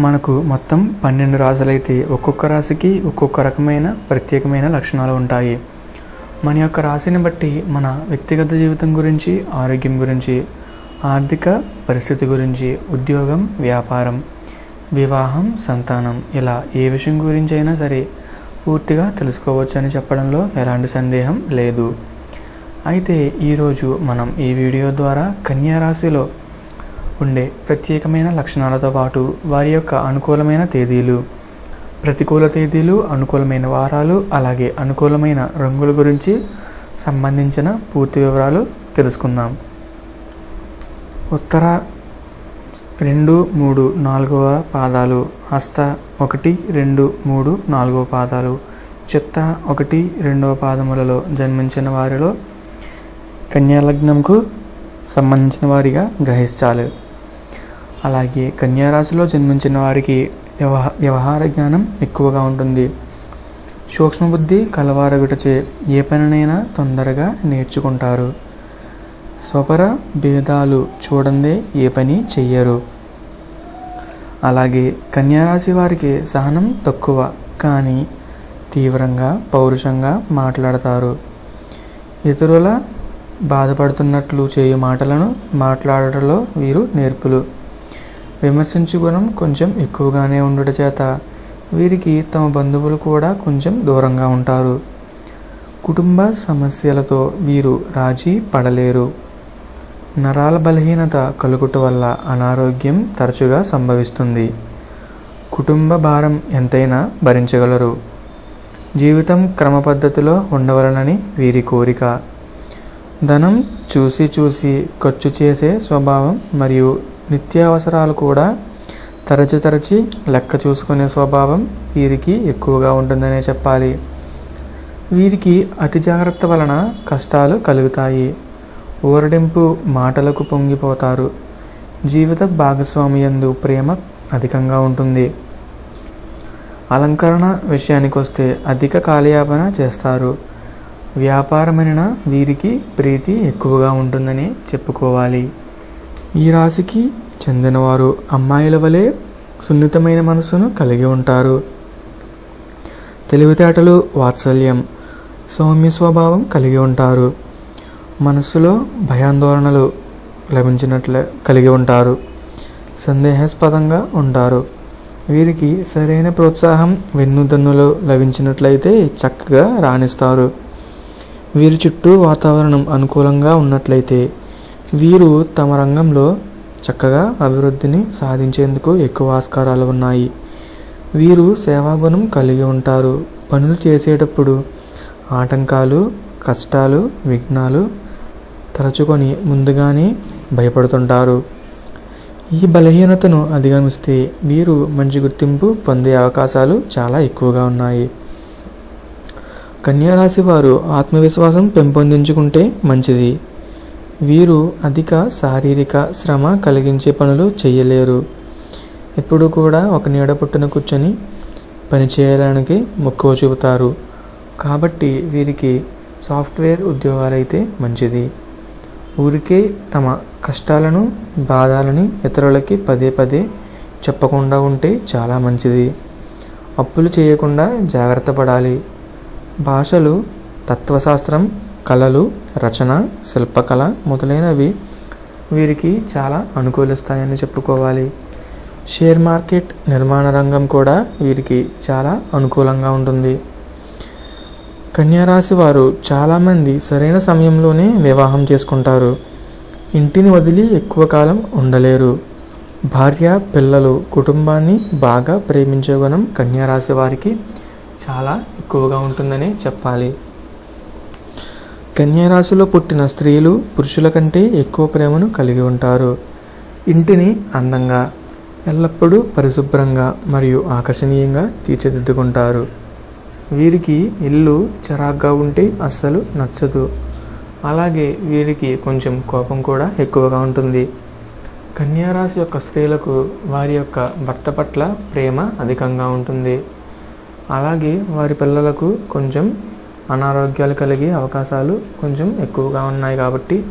మనకు మొత్తం పన్నెండు రాసులైతే ఒక్కొక్క రాశికి ఒక్కొక్క రకమైన ప్రత్యేకమైన లక్షణాలు ఉంటాయి. మన యొక్క రాశిని బట్టి మన వ్యక్తిగత జీవితం గురించి ఆరోగ్యం గురించి ఆర్థిక పరిస్థితి గురించి ఉద్యోగం వ్యాపారం వివాహం సంతానం ఇలా ఏ విషయం గురించి అయినా సరే పూర్తిగా తెలుసుకోవచ్చు అని చెప్పడంలో ఎలాంటి సందేహం లేదు. అయితే ఈరోజు మనం ఈ వీడియో ద్వారా కన్యా రాశిలో ఉండే ప్రత్యేకమైన లక్షణాలతో పాటు వారి యొక్క అనుకూలమైన తేదీలు ప్రతికూల తేదీలు అనుకూలమైన వారాలు అలాగే అనుకూలమైన రంగుల గురించి సంబంధించిన పూర్తి వివరాలు తెలుసుకుందాం. ఉత్తర రెండు మూడు నాలుగవ పాదాలు హస్త ఒకటి రెండు మూడు నాలుగవ పాదాలు చిత్త ఒకటి రెండవ పాదములలో జన్మించిన వారిలో కన్యాలగ్నంకు సంబంధించిన వారిగా గ్రహించాలి. అలాగే కన్యారాశిలో జన్మించిన వారికి వ్యవహ వ్యవహార జ్ఞానం ఎక్కువగా ఉంటుంది. సూక్ష్మబుద్ధి కలవారగుటచే ఏ పనినైనా తొందరగా నేర్చుకుంటారు. స్వపర భేదాలు చూడందే ఏ పని చెయ్యరు. అలాగే కన్యారాశి వారికి సహనం తక్కువ కానీ తీవ్రంగా పౌరుషంగా మాట్లాడతారు. ఇతరుల బాధపడుతున్నట్లు చేయు మాటలను మాట్లాడటంలో వీరు నేర్పులు. విమర్శించు గుణం కొంచెం ఎక్కువగానే ఉండట చేత. వీరికి తమ బంధువులు కూడా కొంచెం దూరంగా ఉంటారు. కుటుంబ సమస్యలతో వీరు రాజీ పడలేరు. నరాల బలహీనత కలుగుట వల్ల అనారోగ్యం తరచుగా సంభవిస్తుంది. కుటుంబ భారం ఎంతైనా భరించగలరు. జీవితం క్రమపద్ధతిలో ఉండవలనని వీరి కోరిక. ధనం చూసి చూసి ఖర్చు చేసే స్వభావం మరియు నిత్యావసరాలు కూడా తరచి తరచి లెక్క చూసుకునే స్వభావం వీరికి ఎక్కువగా ఉంటుందనే చెప్పాలి. వీరికి అతి జాగ్రత్త వలన కష్టాలు కలుగుతాయి. ఊరడింపు మాటలకు పొంగిపోతారు. జీవిత భాగస్వామియందు ప్రేమ అధికంగా ఉంటుంది. అలంకరణ విషయానికి వస్తే అధిక కాలయాపన చేస్తారు. వ్యాపారమైన వీరికి ప్రీతి ఎక్కువగా ఉంటుందని చెప్పుకోవాలి. ఈ రాశికి చెందినవారు అమ్మాయిల వలె సున్నితమైన మనసును కలిగి ఉంటారు. తెలివితేటలు వాత్సల్యం సౌమ్య స్వభావం కలిగి ఉంటారు. మనస్సులో భయాందోళనలు లభించినట్లే కలిగి ఉంటారు. సందేహాస్పదంగా ఉంటారు. వీరికి సరైన ప్రోత్సాహం వెన్నుదన్నులు లభించినట్లయితే చక్కగా రాణిస్తారు. వీరి చుట్టూ వాతావరణం అనుకూలంగా ఉన్నట్లయితే వీరు తమ రంగంలో చక్కగా అభివృద్ధిని సాధించేందుకు ఎక్కువ ఆస్కారాలు ఉన్నాయి. వీరు సేవాగుణం కలిగి ఉంటారు. పనులు చేసేటప్పుడు ఆటంకాలు కష్టాలు విఘ్నాలు తరచుకొని ముందుగానే భయపడుతుంటారు. ఈ బలహీనతను అధిగమిస్తే వీరు మంచి గుర్తింపు పొందే అవకాశాలు చాలా ఎక్కువగా ఉన్నాయి. కన్యారాశి వారు ఆత్మవిశ్వాసం పెంపొందించుకుంటే మంచిది. వీరు అధిక శారీరక శ్రమ కలిగించే పనులు చేయలేరు. ఎప్పుడు కూడా ఒక నీడ పుట్టున కూర్చొని పని చేయడానికి మక్కువ చూపుతారు. కాబట్టి వీరికి సాఫ్ట్వేర్ ఉద్యోగాలైతే మంచిది. ఊరికే తమ కష్టాలను బాధలని ఇతరులకి పదే పదే చెప్పకుండా ఉంటే చాలా మంచిది. అప్పులు చేయకుండా జాగ్రత్త పడాలి. భాషలు తత్వశాస్త్రం కళలు రచన శిల్పకళ మొదలైనవి వీరికి చాలా అనుకూలిస్తాయని చెప్పుకోవాలి. షేర్ మార్కెట్ నిర్మాణ రంగం కూడా వీరికి చాలా అనుకూలంగా ఉంటుంది. కన్యారాశి వారు చాలామంది సరైన సమయంలోనే వివాహం చేసుకుంటారు. ఇంటిని వదిలి ఎక్కువ కాలం ఉండలేరు. భార్య పిల్లలు కుటుంబాన్ని బాగా ప్రేమించే గుణం కన్యారాశి వారికి చాలా ఎక్కువగా ఉంటుందని చెప్పాలి. కన్యారాశిలో పుట్టిన స్త్రీలు పురుషుల కంటే ఎక్కువ ప్రేమను కలిగి ఉంటారు. ఇంటిని అందంగా ఎల్లప్పుడూ పరిశుభ్రంగా మరియు ఆకర్షణీయంగా తీర్చిదిద్దుకుంటారు. వీరికి ఇల్లు చిరాగ్గా ఉంటే అస్సలు నచ్చదు. అలాగే వీరికి కొంచెం కోపం కూడా ఎక్కువగా ఉంటుంది. కన్యారాశి యొక్క స్త్రీలకు వారి యొక్క భర్త పట్ల ప్రేమ అధికంగా ఉంటుంది. అలాగే వారి పిల్లలకు కొంచెం అనారోగ్యాలు కలిగే అవకాశాలు కొంచెం ఎక్కువగా ఉన్నాయి కాబట్టి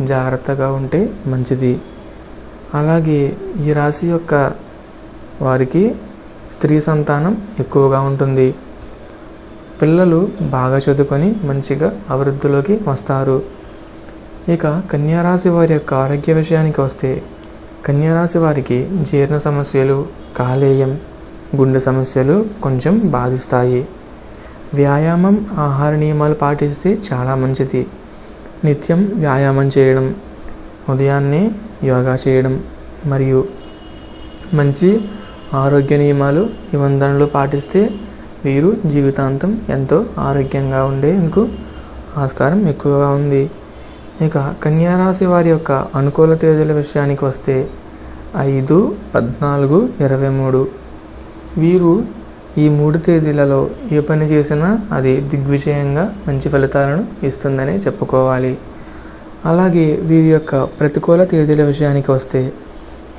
జాగ్రత్తగా ఉంటే మంచిది. అలాగే ఈ రాశి యొక్క వారికి స్త్రీ సంతానం ఎక్కువగా ఉంటుంది. పిల్లలు బాగా చదువుకొని మంచిగా అభివృద్ధిలోకి వస్తారు. ఇక కన్యారాశి వారి యొక్క ఆరోగ్య విషయానికి వస్తే కన్యారాశి వారికి జీర్ణ సమస్యలు కాలేయం గుండె సమస్యలు కొంచెం బాధిస్తాయి. వ్యాయామం ఆహార నియమాలు పాటిస్తే చాలా మంచిది. నిత్యం వ్యాయామం చేయడం ఉదయాన్నే యోగా చేయడం మరియు మంచి ఆరోగ్య నియమాలు నిబంధనలు పాటిస్తే వీరు జీవితాంతం ఎంతో ఆరోగ్యంగా ఉండేందుకు ఆస్కారం ఎక్కువగా ఉంది. ఇక కన్యారాశి వారి యొక్క అనుకూల తేదీల విషయానికి వస్తే ఐదు పద్నాలుగు ఇరవై మూడు. వీరు ఈ మూడు తేదీలలో ఏ పని చేసినా అది దిగ్విజయంగా మంచి ఫలితాలను ఇస్తుందని చెప్పుకోవాలి. అలాగే వీరి యొక్క ప్రతికూల తేదీల విషయానికి వస్తే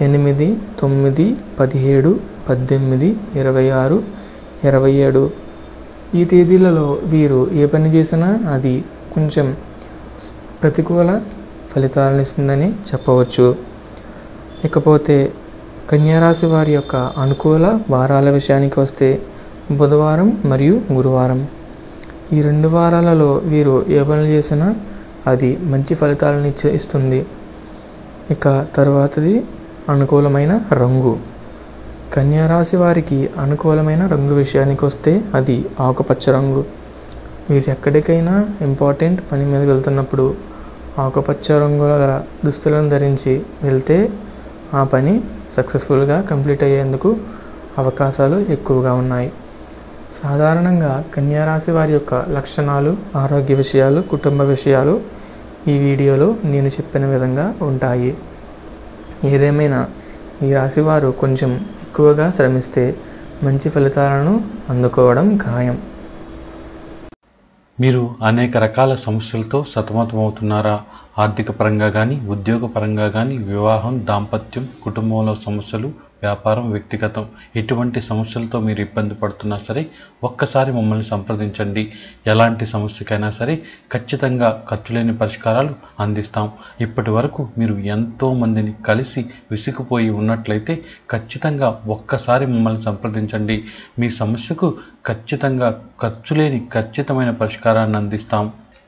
ఎనిమిది తొమ్మిది పదిహేడు పద్దెనిమిది ఇరవై ఆరు ఇరవై ఏడు. ఈ తేదీలలో వీరు ఏ పని చేసినా అది కొంచెం ప్రతికూల ఫలితాలను ఇస్తుందని చెప్పవచ్చు. ఇకపోతే కన్యారాశి వారి యొక్క అనుకూల వారాల విషయానికి వస్తే బుధవారం మరియు గురువారం. ఈ రెండు వారాలలో వీరు ఏ పనులు చేసినా అది మంచి ఫలితాలను ఇచ్చే ఇస్తుంది. ఇక తరువాతది అనుకూలమైన రంగు. కన్యారాశి వారికి అనుకూలమైన రంగు విషయానికి వస్తే అది ఆకుపచ్చ రంగు. వీరు ఎక్కడికైనా ఇంపార్టెంట్ పని మీద వెళ్తున్నప్పుడు ఆకుపచ్చ రంగుల గల దుస్తులను ధరించి వెళ్తే ఆ పని సక్సెస్ఫుల్గా కంప్లీట్ అయ్యేందుకు అవకాశాలు ఎక్కువగా ఉన్నాయి. సాధారణంగా కన్యారాశి వారి యొక్క లక్షణాలు ఆరోగ్య విషయాలు కుటుంబ విషయాలు ఈ వీడియోలో నేను చెప్పిన విధంగా ఉంటాయి. ఏదేమైనా ఈ రాశి వారు కొంచెం ఎక్కువగా శ్రమిస్తే మంచి ఫలితాలను అందుకోవడం ఖాయం. మీరు అనేక రకాల సమస్యలతో సతమతమవుతున్నారా? ఆర్థిక పరంగా కానీ ఉద్యోగ పరంగా కానీ వివాహం దాంపత్యం కుటుంబంలో సమస్యలు వ్యాపారం వ్యక్తిగతం ఎటువంటి సమస్యలతో మీరు ఇబ్బంది పడుతున్నా సరే ఒక్కసారి మమ్మల్ని సంప్రదించండి. ఎలాంటి సమస్యకైనా సరే ఖచ్చితంగా ఖర్చు లేని పరిష్కారాలు అందిస్తాం. ఇప్పటి వరకు మీరు ఎంతో మందిని కలిసి విసిగిపోయి ఉన్నట్లయితే ఖచ్చితంగా ఒక్కసారి మమ్మల్ని సంప్రదించండి. మీ సమస్యకు ఖచ్చితంగా ఖర్చు లేని ఖచ్చితమైన పరిష్కారాన్ని అందిస్తాం.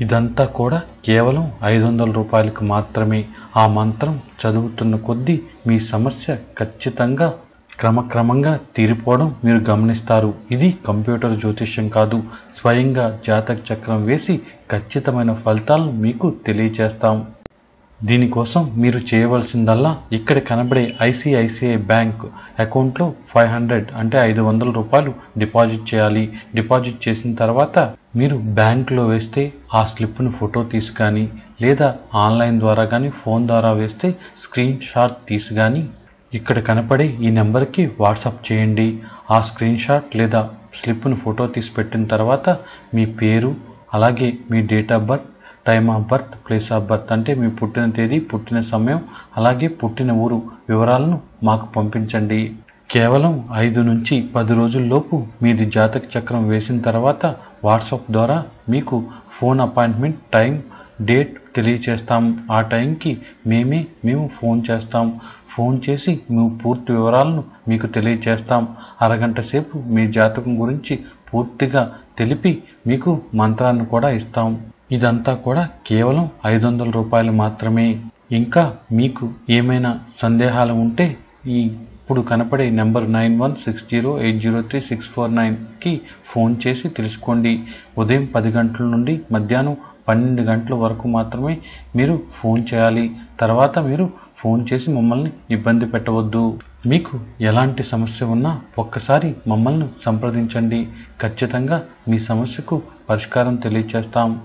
ఇదంతా కూడా కేవలం ఐదు వందల రూపాయలకు మాత్రమే. ఆ మంత్రం చదువుతున్న కొద్దీ మీ సమస్య ఖచ్చితంగా క్రమక్రమంగా తీరిపోవడం మీరు గమనిస్తారు. ఇది కంప్యూటర్ జ్యోతిష్యం కాదు. స్వయంగా జాతక చక్రం వేసి ఖచ్చితమైన ఫలితాలను మీకు తెలియజేస్తాం. దీనికోసం మీరు చేయవలసిందల్లా ఇక్కడ కనబడే ఐసిఐసిఐ బ్యాంక్ అకౌంట్లో ఫైవ్ హండ్రెడ్ అంటే ఐదు వందల రూపాయలు డిపాజిట్ చేయాలి. డిపాజిట్ చేసిన తర్వాత మీరు బ్యాంకులో వేస్తే ఆ స్లిప్ను ఫోటో తీసి కానీ లేదా ఆన్లైన్ ద్వారా కానీ ఫోన్ ద్వారా వేస్తే స్క్రీన్ షాట్ తీసి కానీ ఇక్కడ కనపడే ఈ నెంబర్కి వాట్సాప్ చేయండి. ఆ స్క్రీన్ షాట్ లేదా స్లిప్ను ఫోటో తీసి పెట్టిన తర్వాత మీ పేరు అలాగే మీ date of birth time of birth place of birth అంటే మీ పుట్టిన తేదీ పుట్టిన సమయం అలాగే పుట్టిన ఊరు వివరాలను మాకు పంపించండి. కేవలం ఐదు నుంచి పది రోజుల్లోపు మీది జాతక చక్రం వేసిన తర్వాత వాట్సాప్ ద్వారా మీకు ఫోన్ అపాయింట్మెంట్ టైం డేట్ తెలియచేస్తాం. ఆ టైంకి మేమే మేము ఫోన్ చేస్తాం. ఫోన్ చేసి మేము పూర్తి వివరాలను మీకు తెలియచేస్తాం. అరగంట సేపు మీ జాతకం గురించి పూర్తిగా తెలిపి మీకు మంత్రాన్ని కూడా ఇస్తాం. ఇదంతా కూడా కేవలం ఐదు వందల రూపాయలు మాత్రమే. ఇంకా మీకు ఏమైనా సందేహాలు ఉంటే ఈ ఇప్పుడు కనపడే number nine one six zero eight zero three six four నైన్కి ఫోన్ చేసి తెలుసుకోండి. ఉదయం పది గంటల నుండి మధ్యాహ్నం పన్నెండు గంటల వరకు మాత్రమే మీరు ఫోన్ చేయాలి. తర్వాత మీరు ఫోన్ చేసి మమ్మల్ని ఇబ్బంది పెట్టవద్దు. మీకు ఎలాంటి సమస్య ఉన్నా ఒక్కసారి మమ్మల్ని సంప్రదించండి. ఖచ్చితంగా మీ సమస్యకు పరిష్కారం తెలియచేస్తాం.